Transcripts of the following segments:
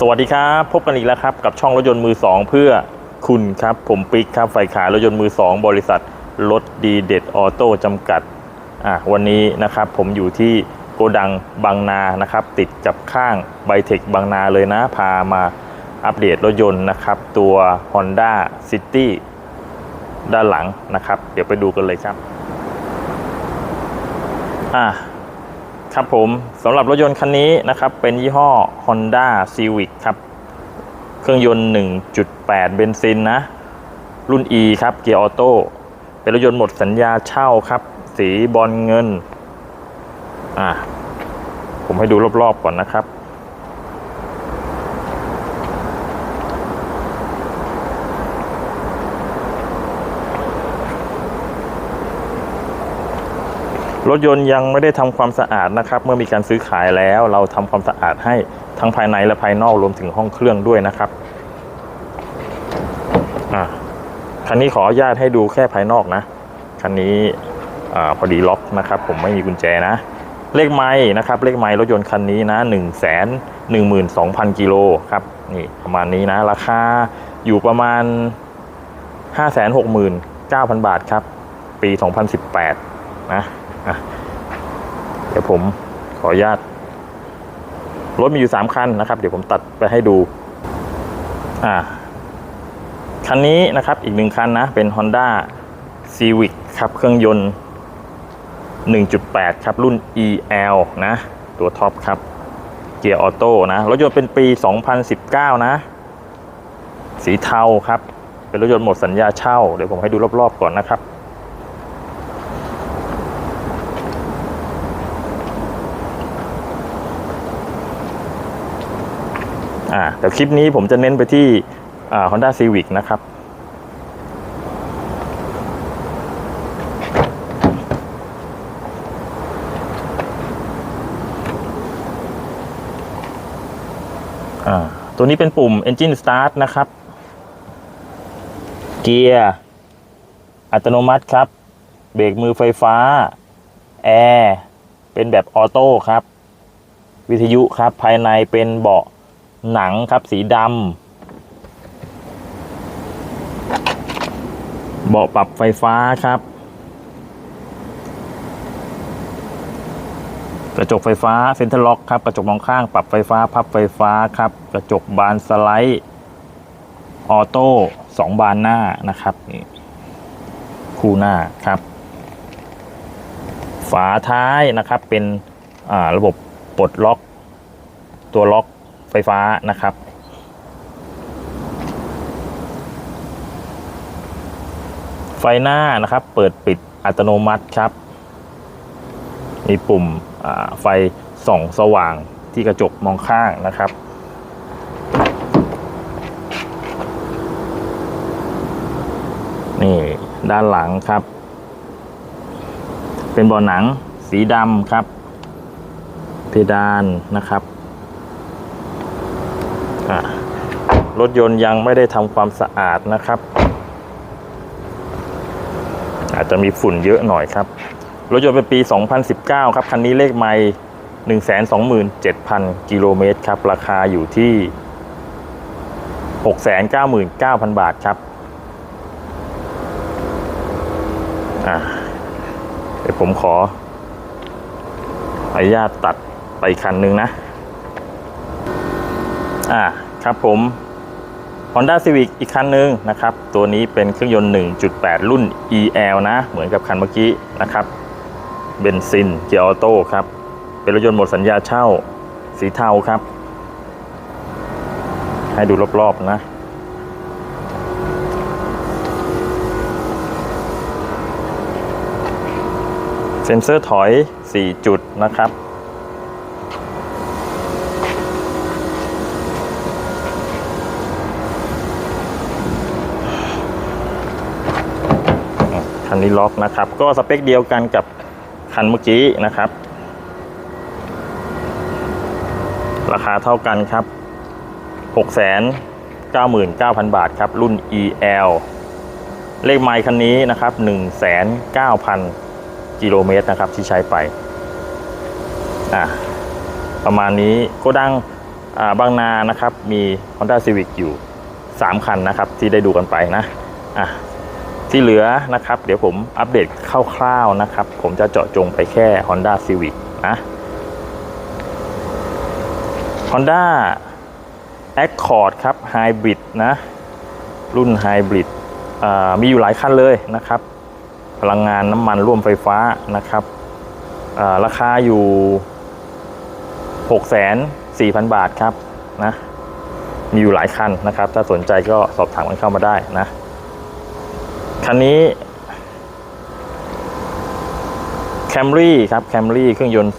สวัสดีครับ พบกันอีกแล้วครับ กับช่องรถยนต์มือ 2 เพื่อคุณครับ ผมปิ๊กครับฝ่ายขายรถยนต์มือ 2 บริษัท รถดีเด็ดออโต้จำกัดอะวันนี้นะครับผมอยู่ที่โกดังบางนานะครับ ติดกับข้างไบเทคบางนาเลยนะ พามาอัปเดตรถยนต์นะครับ ตัว Honda City ด้านหลังนะครับ เดี๋ยวไปดูกันเลยครับอะ ครับผมสำหรับรถยนต์คันนี้นะครับ เป็นยี่ห้อ Honda Civic ครับ เครื่องยนต์ 1.8 เบนซินนะ รุ่น E ครับ เกียร์ออโต้ เป็นรถยนต์หมดสัญญาเช่าครับ สีบอลเงิน อะ ผมให้ดูรอบๆก่อนนะครับ รถยนต์ยังไม่ได้ทำความสะอาดนะครับ เมื่อมีการซื้อขายแล้ว เราทำความสะอาดให้ทั้งภายในและภายนอกรวมถึงห้องเครื่องด้วยนะครับคันนี้ขออนุญาตให้ดูแค่ภายนอกนะคันนี้อพอดีล็อกนะครับ ผมไม่มีกุญแจนะ เลขไม้นะครับเลขไม้รถยนต์คันนี้นะหนึ่งแสนหนึ่งหมื่นสองพันกิโลครับนี่ประมาณนี้นะ ราคาอยู่ประมาณห้าแสนหกหมื่นเก้าพันบาทครับ ปีสองพันสิบแปดนะ อะเดี๋ยวผมขออนุญาตรถมีอยู่ 3 คันนะครับ เดี๋ยวผมตัดไปให้ดู อ่า คันนี้นะครับอีกหนึ่งคันนะ เป็น Honda Civic ครับ เครื่องยนต์ 1.8 ครับ รุ่น EL นะ ตัวท็อปครับ เกียร์ออโต้นะ รถยนต์เป็นปี 2019 นะ สีเทาครับ เป็นรถยนต์หมดสัญญาเช่า เดี๋ยวผมให้ดูรอบๆก่อนนะครับ อ่าแต่คลิปนี้ผมจะเน้นไปที่อ่า Honda Civic นะครับ อ่า ตัวนี้เป็นปุ่ม Engine Start นะครับ เกียร์ อัตโนมัติครับ เบรกมือไฟฟ้า แอร์ เป็นแบบออโต้ครับ วิทยุครับ ภายในเป็นเบาะ หนังครับสีดำเบาะปรับไฟฟ้าครับ กระจกไฟฟ้าเซ็นทรัลล็อกครับ กระจกมองข้างปรับไฟฟ้าพับไฟฟ้าครับ กระจกบานสไลด์ออโต้สองบานหน้านะครับนี่คู่หน้าครับ ฝาท้ายนะครับเป็นระบบปลดล็อกตัวล็อก ฟฟ้านะครับ ไฟหน้านะครับ เปิดปิดอัตโนมัติครับ มีปุ่มไฟส่องสว่างที่กระจกมองข้างนะครับนี่ด้านหลังครับ เป็นเบาะหนังสีดำครับ เพดานนะครับ รถยนต์ยังไม่ได้ทำความสะอาดนะครับ อาจจะมีฝุ่นเยอะหน่อยครับ รถยนต์เป็นปี 2019 ครับ คันนี้เลขไม่127,000 กิโลเมตรครับ ราคาอยู่ที่ 699,000 บาทครับเดี๋ยวผมขออนุญาตตัดไปคันหนึ่งนะ อ่าครับผม Honda Civic อีกคันหนึ่งนะครับ ตัวนี้เป็นเครื่องยนต์ 1.8 รุ่น EL นะ เหมือนกับคันเมื่อกี้นะครับ เบนซิน เกียร์ออโต้ครับ เป็นรถยนต์หมดสัญญาเช่า สีเทาครับ ให้ดูรอบๆนะ เซ็นเซอร์ถอย 4 จุดนะครับ นนี้ล็อกนะครับ ก็สเปคเดียวกันกับคันเมื่อกี้นะครับ ราคาเท่ากันครับ 699,000 บาทครับ รุ่น EL เลขไมล์คันนี้นะครับ 109,000 กิโลเมตรนะครับที่ใช้ไป อะประมาณนี้โกดังอ่าบางนานะครับ มี Honda Civic อยู่ 3 คันนะครับ ที่ได้ดูกันไปนะ อะ ที่เหลือนะครับ เดี๋ยวผมอัปเดตคร่าวๆนะครับ ผมจะเจาะจงไปแค่ Honda Civic นะ Honda Accord ครับ Hybrid นะ รุ่น Hybrid มีอยู่หลายคันเลยนะครับ พลังงานน้ำมันร่วมไฟฟ้านะครับ ราคาอยู่ 6 4 0 0 0 บาทครับนะ มีอยู่หลายคันนะครับ ถ้าสนใจก็สอบถามกันเข้ามาได้นะ คันนี้ Camry ครับ Camry เครื่องยนต์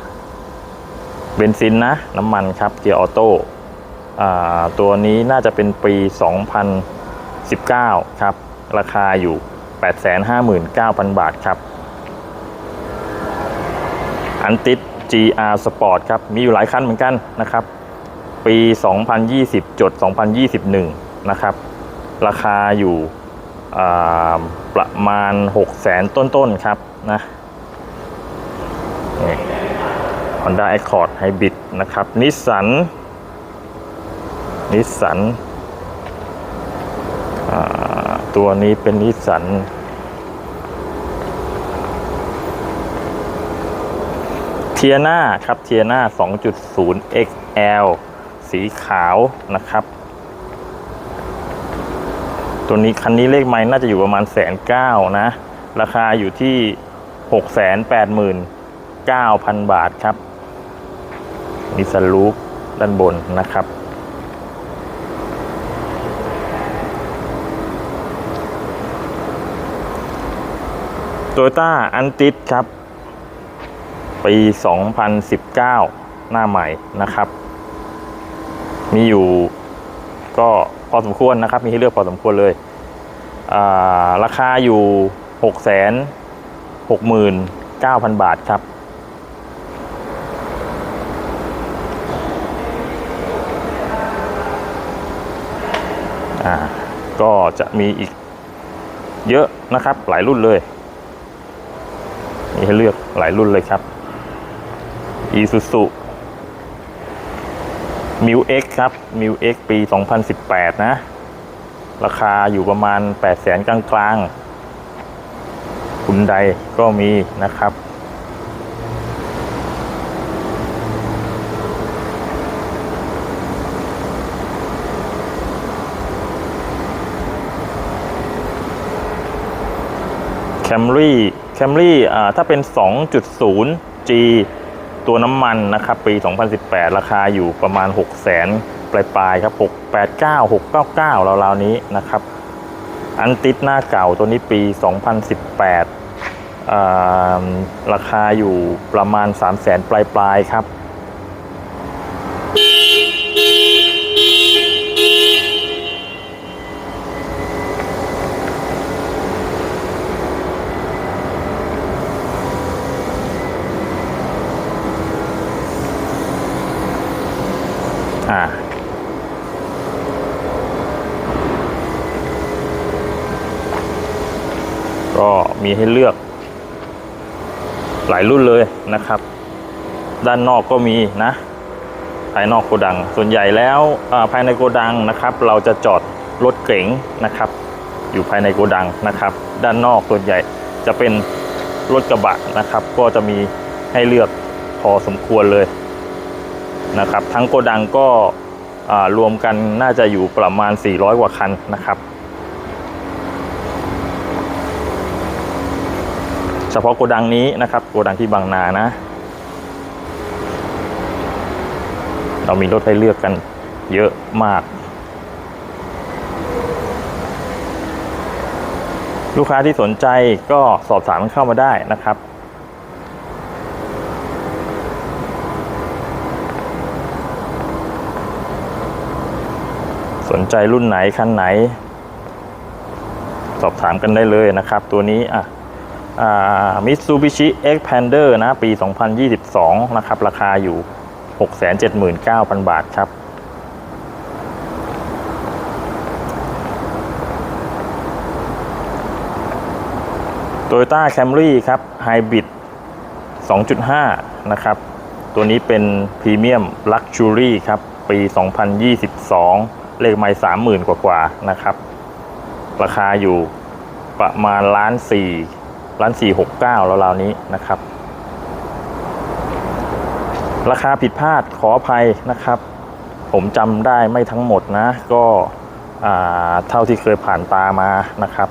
2.5 เบนซินนะ น้ำมันครับ เกียร์ออโต้ตัวนี้น่าจะเป็นปี 2019 ครับ ราคาอยู่ 859,000 บาทครับ อันติด GR Sport ครับ มีอยู่หลายคันเหมือนกันนะครับ ปี 2020 จด 2021 นะครับ ราคาอยู่ ประมาณ 6 0 0 0 0ต้นๆครับนะนี่ Honda Accord Hybrid นะครับนิสสันนิสสันตัวนี้เป็นนิสสันเทียนาครับเทียนา 2.0 XL สีขาวนะครับ ตัวนี้คันนี้เลขไม้น่าจะอยู่ประมาณแสนเก้านะ ราคาอยู่ที่หกแสนแปดหมื่นเก้าพันบาทครับมีสลูปด้านบนนะครับ โตโยต้าอันติดครับ ปี 2019 หน้าใหม่นะครับ มีอยู่ก็ พอสมควรนะครับ มีให้เลือกพอสมควรเลยาราคาอยู่6 6 9 0 0 0บาทครับ ก็จะมีอีกเยอะนะครับ หลายรุ่นเลย มีให้เลือกหลายรุ่นเลยครับ Isuzu m i u X ครับ m i u X ปี 2018 นะ ราคาอยู่ประมาณ8 0 0แสนกลางๆคุณใดก็มีนะครับ Camry Camry อ่าถ้าเป็น 2.0 G ตัวน้ำมันนะครับปี 2018 ราคาอยู่ประมาณ 6 0 0 0 0 0ปลายๆครับ 689 699ราวๆนี้นะครับ อันติดหน้าเก่าตัวนี้ปี 2018 ราคาอยู่ประมาณ 3 0 0 0 0 0ปลายๆครับ อ่าก็มีให้เลือก หลายรุ่นเลยนะครับ ด้านนอกก็มีนะ ภายนอกโกดัง ส่วนใหญ่แล้วภายในโกดังนะครับ เราจะจอดรถเก๋งนะครับ อยู่ภายในโกดังนะครับ ด้านนอกส่วนใหญ่จะเป็นรถกระบะนะครับ ก็จะมีให้เลือกพอสมควรเลย นะครับ ทั้งโกดังก็รวมกันน่าจะอยู่ประมาณ 400 กว่าคันนะครับ เฉพาะโกดังนี้นะครับโกดังที่บางนานะ เรามีรถให้เลือกกันเยอะมาก ลูกค้าที่สนใจก็สอบถามเข้ามาได้นะครับ สนใจรุ่นไหนคันไหน สอบถามกันได้เลยนะครับ ตัวนี้อะมิตซูบิชิ Xpander นะ ปี 2022 นะครับ ราคาอยู่ 679,000 บาทครับ Toyota Camry ครับ Hybrid 2.5 นะครับ ตัวนี้เป็นพรีเมียมลักชูรี่ครับ ปี 2022 เลขไม่สามหมื่นกว่าๆนะครับ ราคาอยู่ประมาณล้านสี่ล้านสี่หกเก้าราวๆนี้นะครับ ราคาผิดพลาดขออภัยนะครับ ผมจำได้ไม่ทั้งหมดนะ ก็เท่าที่เคยผ่านตามานะครับ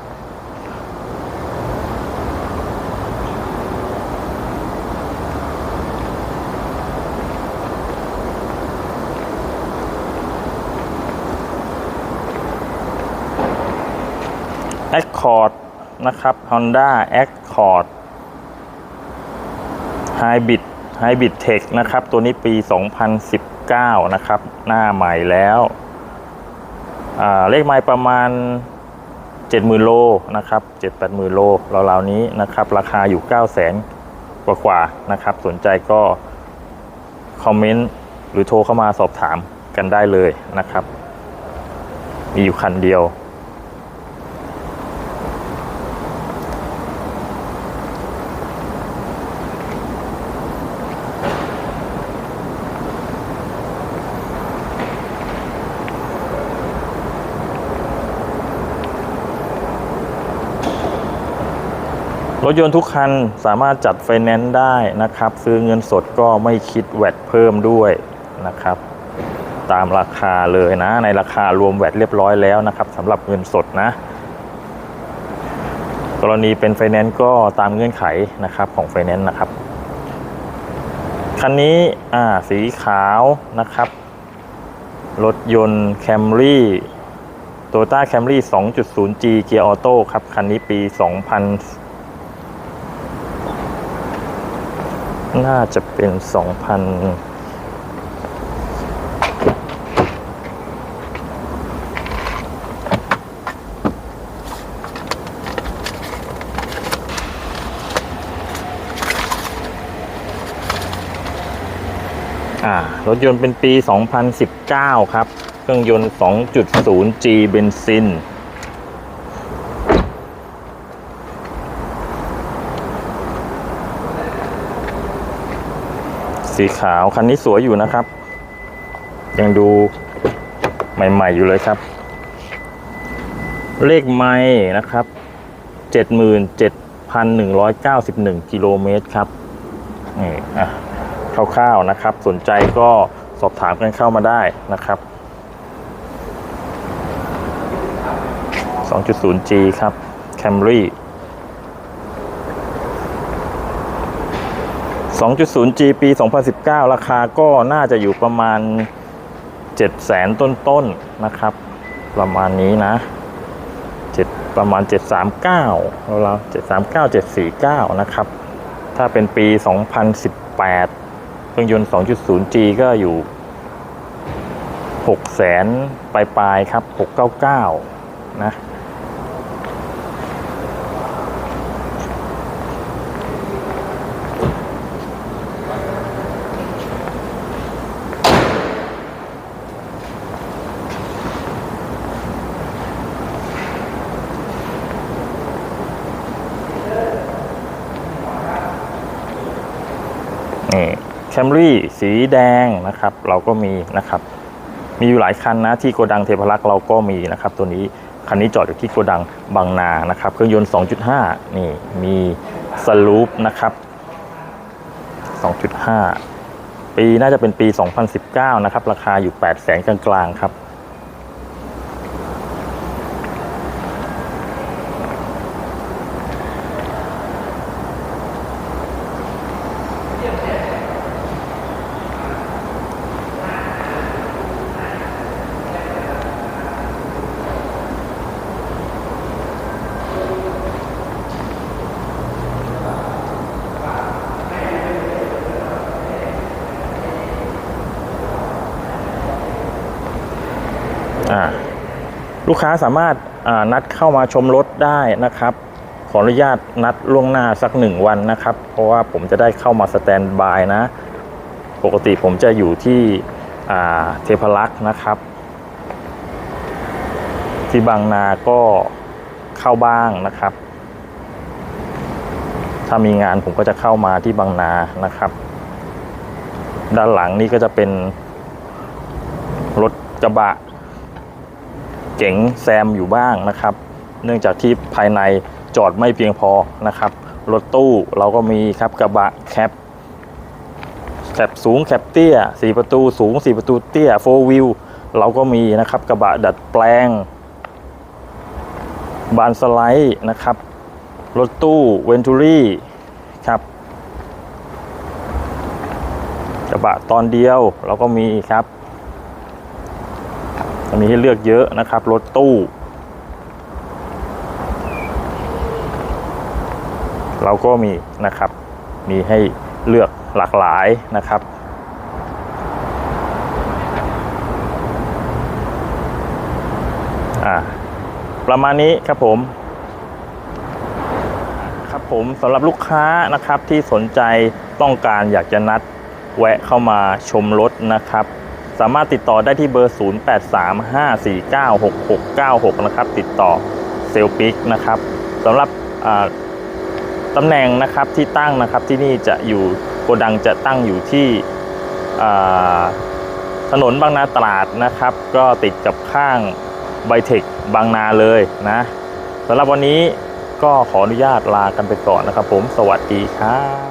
Accord นะครับ Honda Accord Hybrid Hybrid Tech นะครับ ตัวนี้ปี 2019 นะครับ หน้าใหม่แล้วเลขไม้ประมาณ 70,000 โลนะครับ 7-80,000 โลราวๆนี้นะครับ ราคาอยู่ 900,000 กว่าๆนะครับ สนใจก็ คอมเมนต์ หรือโทรเข้ามาสอบถามกันได้เลยนะครับ มีอยู่คันเดียว ถยนต์ทุกคันสามารถจัดไฟแนนซ์ได้นะครับ ซื้อเงินสดก็ไม่คิดแวดเพิ่มด้วยนะครับ ตามราคาเลยนะ ในราคารวมแวดเรียบร้อยแล้วนะครับสำหรับเงินสดนะ กรณีเป็นไฟแนนซ์ก็ตามเงื่อนไขนะครับของไฟแนนซ์นะครับคันนี้อ่าสีขาวนะครับ รถยนต์แคมรี่โตโยต้าแคมรี่ 2.0G เกียร์ออโต้ครับ คันนี้ปี 2000 น่าจะเป็น2,000อ่ารถยนต์เป็นปี 2019 ครับ เครื่องยนต์ 2.0G เบนซิน สีขาวคันนี้สวยอยู่นะครับ ยังดูใหม่ ๆ อยู่เลยครับ เลขไม้นะครับ77,191กิโลเมตรครับนี่อะคร่าวๆนะครับ สนใจก็สอบถามกันเข้ามาได้นะครับ 2.0G ครับ Camry 2.0G ปี 2019 ราคาก็น่าจะอยู่ประมาณ7 0 0 0 0ต้นๆนนะครับ ประมาณนี้นะ 7 ประมาณ 739เรา739 749 นะครับ ถ้าเป็นปี 2018 เครื่องยนต์ 2.0G ก็อยู่ 6 แสนปลายปลายๆครับ 699 นะ นี่แค มรี่สีแดงนะครับ เราก็มีนะครับ มีอยู่หลายคันนะที่โกดังเทพรักษ์เราก็มีนะครับ ตัวนี้คันนี้จอดอยู่ที่โกดังบางนานะครับ เครื่องยนต์ 2.5 นี่มีสลูปนะครับ 2.5 ปีน่าจะเป็นปี 2019 นะครับ ราคาอยู่ 8 0 0แสนกลางๆครับ ลูกค้าสามารถนัดเข้ามาชมรถได้นะครับ ขออนุญาตนัดล่วงหน้าสักหนึ่งวันนะครับ เพราะว่าผมจะได้เข้ามาสแตนบายนะ ปกติผมจะอยู่ที่เทพรักษ์นะครับ ที่บางนาก็เข้าบ้างนะครับ ถ้ามีงานผมก็จะเข้ามาที่บางนานะครับ ด้านหลังนี่ก็จะเป็นรถกระบะ เก๋งแซมอยู่บ้างนะครับ เนื่องจากที่ภายในจอดไม่เพียงพอนะครับรถตู้เราก็มีครับกระบะแคปแคปสูงแคปเตี้ยสี่ประตูสูงสี่ประตูเตี้ยโฟวิวเราก็มีนะครับกระบะดัดแปลง บานสไลด์นะครับ รถตู้เวนทูรี่ครับกระบะตอนเดียวเราก็มีครับ มีให้เลือกเยอะนะครับรถตู้ เราก็มีนะครับ มีให้เลือกหลากหลายนะครับประมาณนี้ครับผมครับผมสำหรับลูกค้านะครับที่สนใจต้องการอยากจะนัดแวะเข้ามาชมรถนะครับ สามารถติดต่อได้ที่เบอร์ 0835496696 นะครับ ติดต่อเซลปิกนะครับสำหรับตำแหน่งนะครับที่ตั้งนะครับที่นี่จะอยู่โกดังจะตั้งอยู่ที่ถนนบางนาตราดนะครับ ก็ติดกับข้างไบเทคบางนาเลยนะสำหรับวันนี้ก็ขออนุญาตลากันไปก่อนนะครับผม สวัสดีครับ